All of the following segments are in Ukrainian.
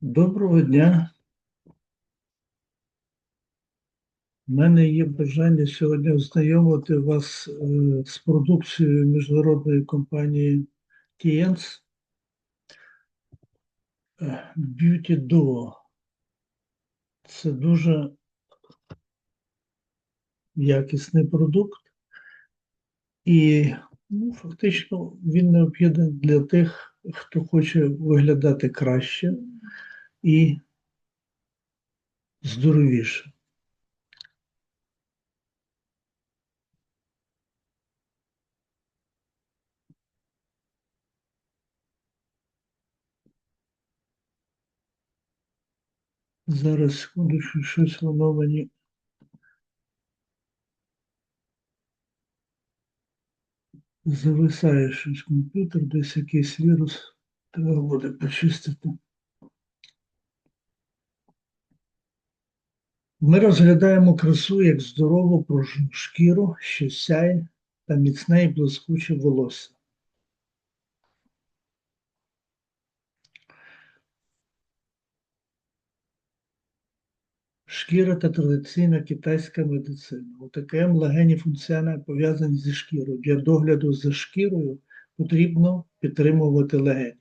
Доброго дня. У мене є бажання сьогодні ознайомити вас е, з продукцією міжнародної компанії Tiens е, Beauty Duo. Це дуже якісний продукт, і ну, фактично він необхідний для тих, хто хоче виглядати краще і здоровіше. Зараз секундочку, щось воно мені. Зависає щось комп'ютер, десь якийсь вірус. Треба буде почистити. Ми розглядаємо красу як здорову пружну шкіру, що сяє та міцне і блискуче волосся. Шкіра та традиційна китайська медицина. ОТКМ легені функціонально пов'язані зі шкірою. Для догляду за шкірою потрібно підтримувати легені.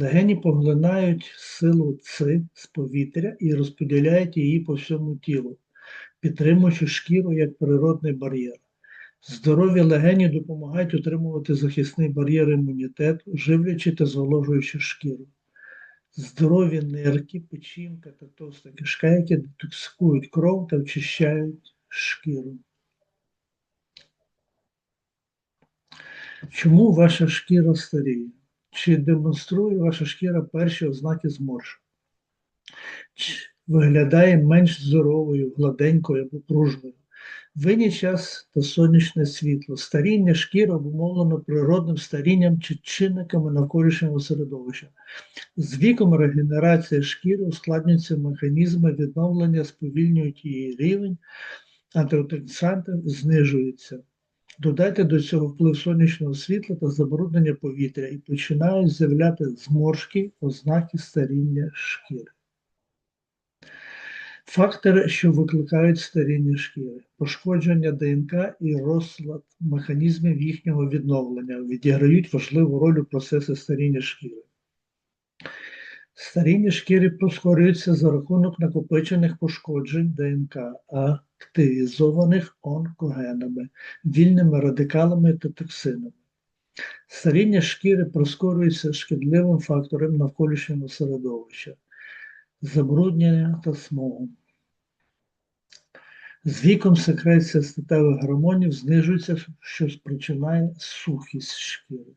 Легені поглинають силу Ци з повітря і розподіляють її по всьому тілу, підтримуючи шкіру як природний бар'єр. Здорові легені допомагають утримувати захисний бар'єр імунітету, живлячи та зволожуючи шкіру. Здорові нирки, печінка та товста кишка, які детоксикують кров та очищають шкіру. Чому ваша шкіра старіє? Чи демонструє ваша шкіра перші ознаки зморшок? Чи виглядає менш здоровою, гладенькою або пружною? Винні час та сонячне світло. Старіння шкіри обумовлено природним старінням чи чинниками навколишнього середовища. З віком регенерація шкіри ускладнюються механізми відновлення, сповільнюють її рівень, антиоксиданти знижуються. Додайте до цього вплив сонячного світла та забруднення повітря і починають з'являти зморшки, ознаки старіння шкіри. Фактори, що викликають старіння шкіри, пошкодження ДНК і розлад механізмів їхнього відновлення відіграють важливу роль у процесі старіння шкіри. Старіння шкіри прискорюється за рахунок накопичених пошкоджень ДНК, активізованих онкогенами, вільними радикалами та токсинами. Старіння шкіри прискорюється шкідливим фактором навколишнього середовища, забруднення та смогу. З віком секреція статевих гормонів знижується, що спричиняє сухість шкіри.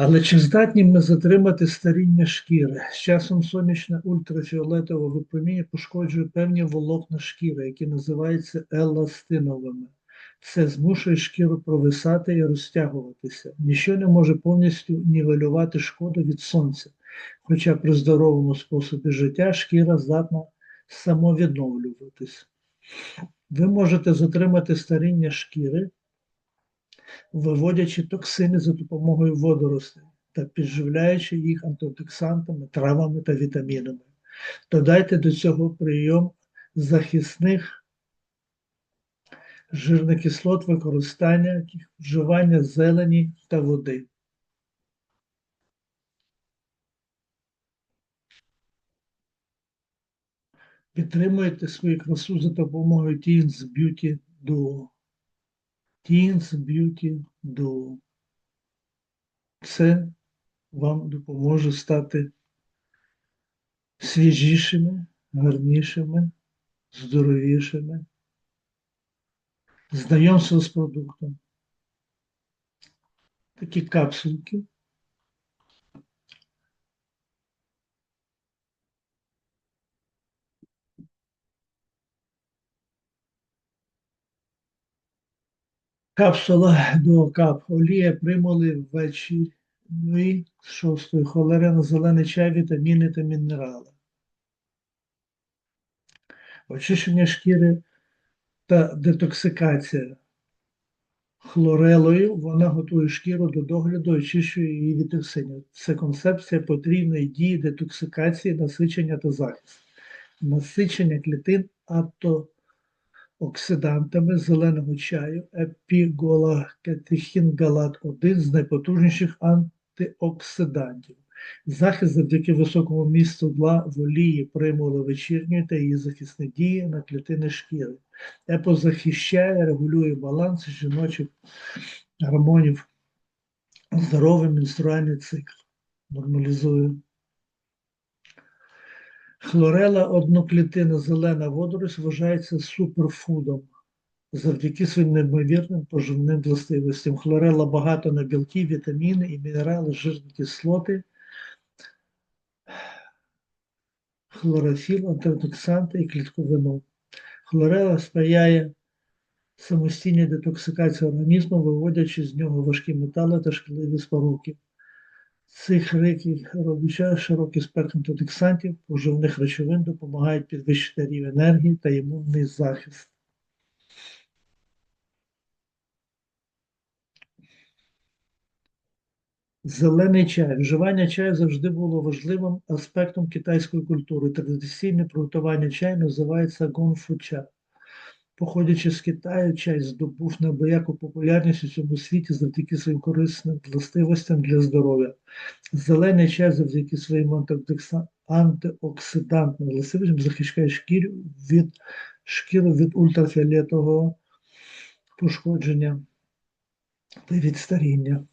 Але чи здатні ми затримати старіння шкіри? З часом сонячне ультрафіолетове випроміння пошкоджує певні волокна шкіри, які називаються еластиновими. Це змушує шкіру провисати і розтягуватися. Ніщо не може повністю нівелювати шкоду від сонця, хоча при здоровому способі життя шкіра здатна самовідновлюватись. Ви можете затримати старіння шкіри, виводячи токсини за допомогою водоростей та підживляючи їх антиоксидантами, травами та вітамінами. Додайте до цього прийом захисних жирних кислот, використання, вживання зелені та води. Підтримуйте свою красу за допомогою Teens Beauty Duo. Teens Beauty Duo. Це вам допоможе стати свіжішими, гарнішими, здоровішими. Знайомство з продуктом. Такі капсулки. Капсула до кап. Олія примули ввечері з шостої холерина, зелений чай, вітаміни та мінерали. Очищення шкіри та детоксикація. Хлорелою вона готує шкіру до догляду, очищує її від токсинів. Це концепція потрібної дії детоксикації, насичення та захист. Насичення клітин атооксидантами зеленого чаю епіголакетихінгалат 1 з найпотужніших антиоксидантів. Захист завдяки високому місту зла в олії примули вечірньої та її захисні дії на клітини шкіри. ЕПО захищає, регулює баланс жіночих гормонів, здоровий менструальний цикл, нормалізує. Хлорела одноклітина зелена водорось вважається суперфудом завдяки своїм неймовірним поживним властивостям. Хлорела багато на білки, вітаміни і мінерали, жирні кислоти, хлорофіл, антиоксиданти і клітковину. Хлорела сприяє самостійній детоксикації організму, виводячи з нього важкі метали та шкідливі споруки. Цих робича широкий спектр антидексантів, поживних речовин допомагають підвищити рівень енергії та імунний захист. Зелений чай. Вживання чаю завжди було важливим аспектом китайської культури. Традиційне приготування чаю називається гонфуча. Походячи з Китаю, чай здобув неабияку популярність у цьому світі завдяки своїм корисним властивостям для здоров'я. Зелений чай завдяки своїм антиоксидантним властивостям захищає шкіру від, шкіру від ультрафіолетового пошкодження та від старіння.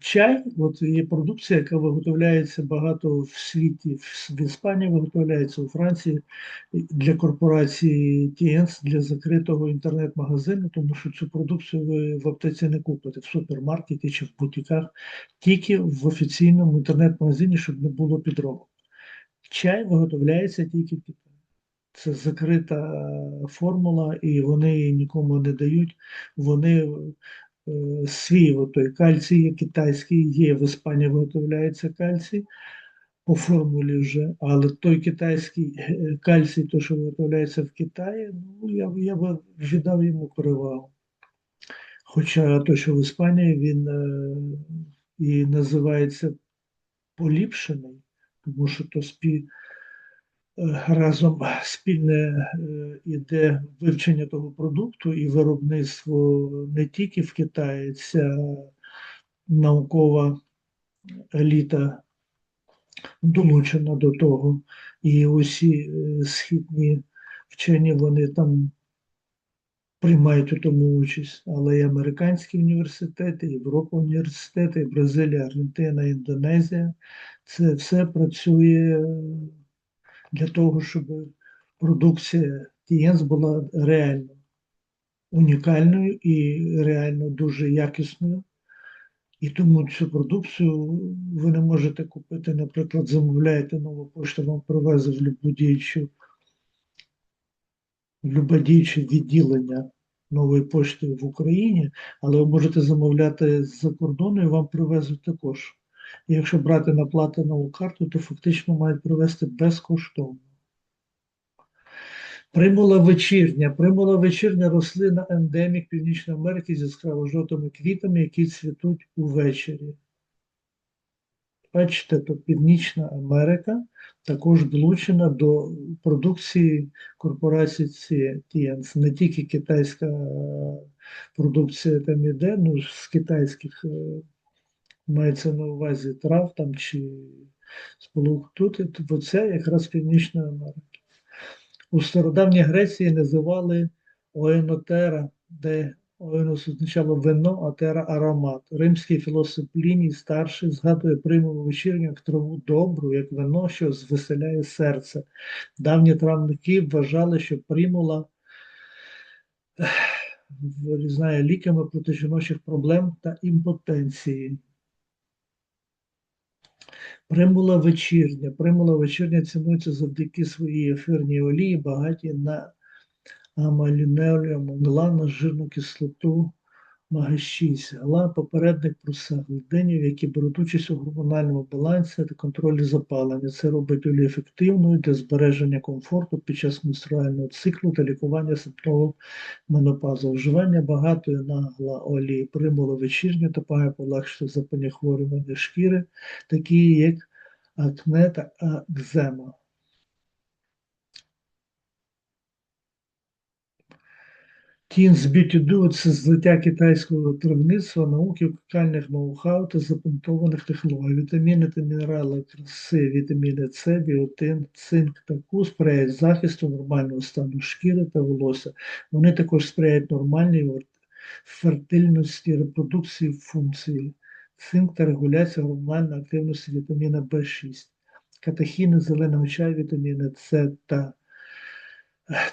Е, Чай, от є продукція, яка виготовляється багато в світі. В Іспанії виготовляється у Франції для корпорації TNS, для закритого інтернет-магазину, тому що цю продукцію ви в аптеці не купите в супермаркеті чи в бутіках, тільки в офіційному інтернет-магазині, щоб не було підробок. Чай виготовляється тільки в Китаї. Це закрита формула, і вони її нікому не дають. Вони е, свій той кальцій є китайський, є в Іспанії виготовляється кальцій по формулі вже, але той китайський е, кальцій, то, що виготовляється в Китаї, ну я, б- я би віддав йому перевагу. Хоча той, що в Іспанії, він е, і називається поліпшений, тому що то спі, е, разом спільне е, іде вивчення того продукту і виробництво не тільки в Китаї, ця наукова еліта долучена до того, і усі е, східні вчені вони там приймають у тому участь, але і американські університети, і Європа університети, і Бразилія, Аргентина, Індонезія. Це все працює для того, щоб продукція Тієнс була реально унікальною і реально дуже якісною. І тому цю продукцію ви не можете купити, наприклад, замовляєте нову пошту, вам привезе в любу діючу, в любе відділення нової пошти в Україні, але ви можете замовляти з-за кордону і вам привезуть також. Якщо брати на платинову карту, то фактично мають привезти безкоштовно. Примула вечірня. Примула вечірня рослина ендемік Північної Америки з яскраво жовтими квітами, які цвітуть увечері. Бачите, то Північна Америка також долучена до продукції корпорації TNS. Не тільки китайська е, продукція там іде, ну з китайських е, мається на увазі трав там чи сполук тут, бо це якраз Північна Америка. У стародавній Греції називали оенотера, де оенос означало вино, а тера аромат. Римський філософ Пліній старший згадує примулу вечірню як траву добру, як вино, що звеселяє серце. Давні травники вважали, що примула вирізнає ліками проти жіночих проблем та імпотенції. Примула вечірня. Примула вечірня цінується завдяки своїй ефірній олії, багатій на амалінеолію, главну жирну кислоту Мага-6. Гала попередник просеглих денів, які беруть участь у гормональному балансі та контролі запалення. Це робить олію ефективною для збереження комфорту під час менструального циклу та лікування симптомів менопази. Вживання багатої нагла олії примула вечірньо допомагає полегшити запальні хворювання шкіри, такі як акне та екзема. Duo – це злиття китайського травництва, науки, унікальних ноу-хау та запатентованих технологій. Вітаміни та мінерали краси, вітаміни С, біотин, цинк та Ку сприяють захисту нормального стану шкіри та волосся. Вони також сприяють нормальній фертильності, репродукції функції, цинк та регуляції гормональної активності вітаміна В6. Катехіни зеленого чаю, вітаміни С та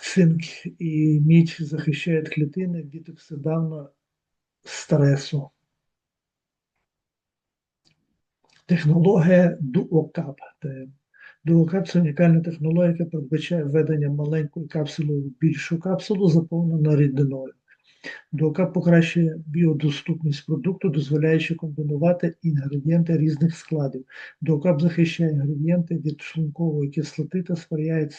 Цинк і мідь захищають клітини від оксидавного стресу. Технологія DuoCap. DuoCap – це унікальна технологія, яка передбачає введення маленької капсули в більшу капсулу, заповнену рідиною. DuoCap покращує біодоступність продукту, дозволяючи комбінувати інгредієнти різних складів. DuoCap захищає інгредієнти від шлункової кислоти та сприяє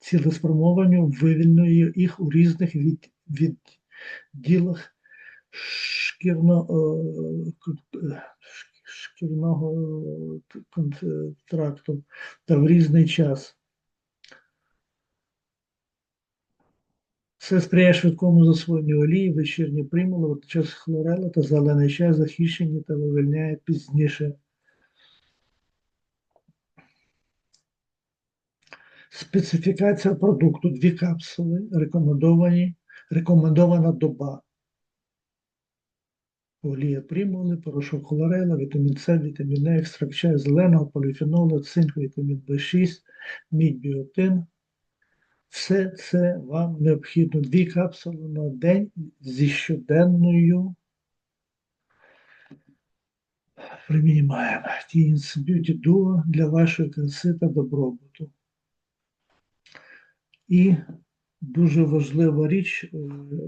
цілеспрямованню вивільнює їх у різних від, відділах шкірно, е, е, шкірного е, кон- тракту та в різний час. Це сприяє швидкому засвоєнню олії, вечірні примули, водночас хлорела та зелений чай захищені та вивільняє пізніше. Специфікація продукту. Дві капсули, рекомендовані, рекомендована доба. Олія примули, порошок хлорела, вітамін С, вітамін Е, екстракт чаю зеленого, поліфенолу, цинк, вітамін В6, мідь, біотин. Все це вам необхідно. Дві капсули на день зі щоденною приміймаємо. Teens Beauty Duo для вашої краси та добробуту. І дуже важлива річ, е,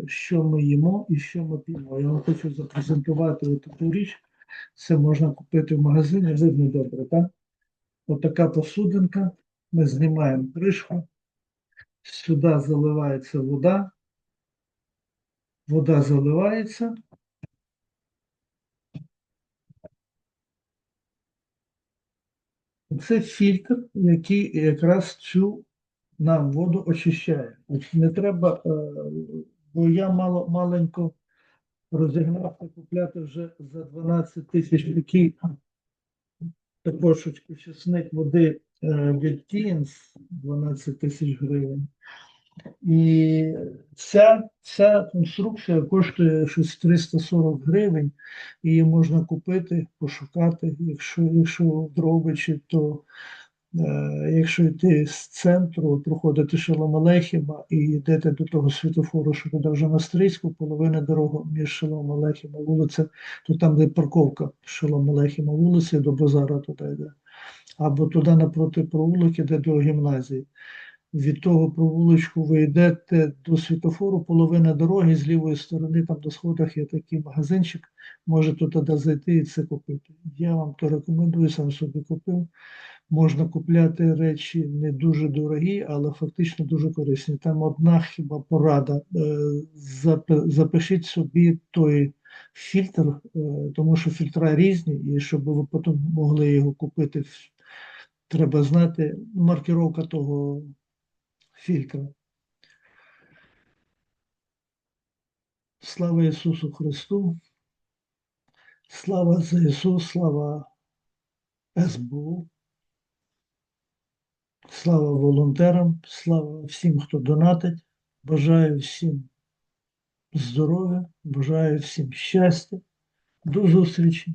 що ми їмо і що ми п'ємо. Я вам хочу запрезентувати таку річ. Це можна купити в магазині, видно добре, так? Отака посудинка. Ми знімаємо кришку. Сюди заливається вода. Вода заливається. Це фільтр, який якраз цю нам воду очищає. Не треба, е, бо я мало, маленько розігнався купляти вже за 12 тисяч такий також очисник води від Teens 12 тисяч гривень. І ця, ця конструкція коштує щось 340 гривень, її можна купити, пошукати, якщо, якщо в Дрогобичі, то е, якщо йти з центру, проходити Шоломалехіма і йдете до того світофору, що туди вже на Стрийську, половина дороги між Шоломалехіма вулиця, то там, де парковка Шоломалехіма вулиці, до базара туди йде. Або туди напроти провулок іде до гімназії від того провулочку ви йдете до світофору, половина дороги з лівої сторони, там до сходах є такий магазинчик, можете туди зайти і це купити. Я вам то рекомендую, сам собі купив. Можна купляти речі не дуже дорогі, але фактично дуже корисні. Там одна хіба порада. е, Запишіть собі той фільтр, е, тому що фільтра різні, і щоб ви потім могли його купити, треба знати маркировка того фільтра. Слава Ісусу Христу! Слава ЗСУ, слава СБУ, слава волонтерам, слава всім, хто донатить. Бажаю всім здоров'я, бажаю всім щастя. До зустрічі!